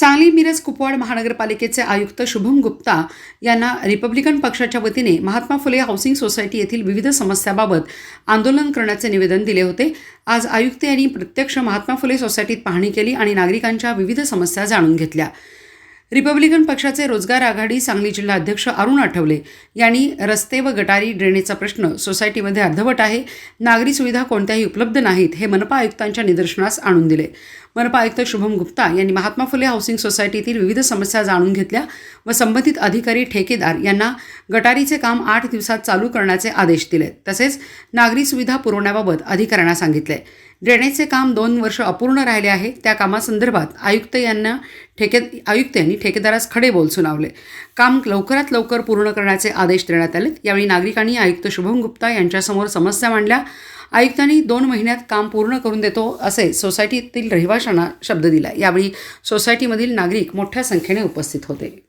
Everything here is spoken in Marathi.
सांगली मिरज कुपवाड महानगरपालिकेचे आयुक्त शुभम गुप्ता यांना रिपब्लिकन पक्षाच्या वतीने महात्मा फुले हाऊसिंग सोसायटी येथील विविध समस्याबाबत आंदोलन करण्याचे निवेदन दिले होते. आज आयुक्त यांनी प्रत्यक्ष महात्मा फुले सोसायटीत पाहणी केली आणि नागरिकांच्या विविध समस्या जाणून घेतल्या. रिपब्लिकन पक्षाचे रोजगार आघाडी सांगली जिल्हा अध्यक्ष अरुण आठवले यांनी रस्ते व गटारी ड्रेनेजचा प्रश्न सोसायटीमध्ये अर्धवट आहे. नागरी सुविधा कोणत्याही उपलब्ध नाहीत हे मनपा आयुक्तांच्या निदर्शनास आणून दिले. मनपा आयुक्त शुभम गुप्ता यांनी महात्मा फुले हाऊसिंग सोसायटीतील विविध समस्या जाणून घेतल्या व संबंधित अधिकारी ठेकेदार यांना गटारीचे काम आठ दिवसात चालू करण्याचे आदेश दिले. तसेच नागरी सुविधा पुरवण्याबाबत अधिकाऱ्यांना सांगितले. ड्रेनेजचे काम दोन वर्ष अपूर्ण राहिले आहे. त्या कामासंदर्भात आयुक्त यांना ठेके आयुक्त यांनी ठेकेदारास खडे बोल सुनावले काम लवकरात लवकर पूर्ण करण्याचे आदेश देण्यात आले यावेळी नागरिकांनी आयुक्त शुभम गुप्ता यांच्यासमोर समस्या मांडल्या. आयुक्तांनी दोन महिन्यात काम पूर्ण करून देतो असे सोसायटीतील रहिवाशांना शब्द दिला. यावेळी सोसायटीमधील नागरिक मोठ्या संख्येने उपस्थित होते.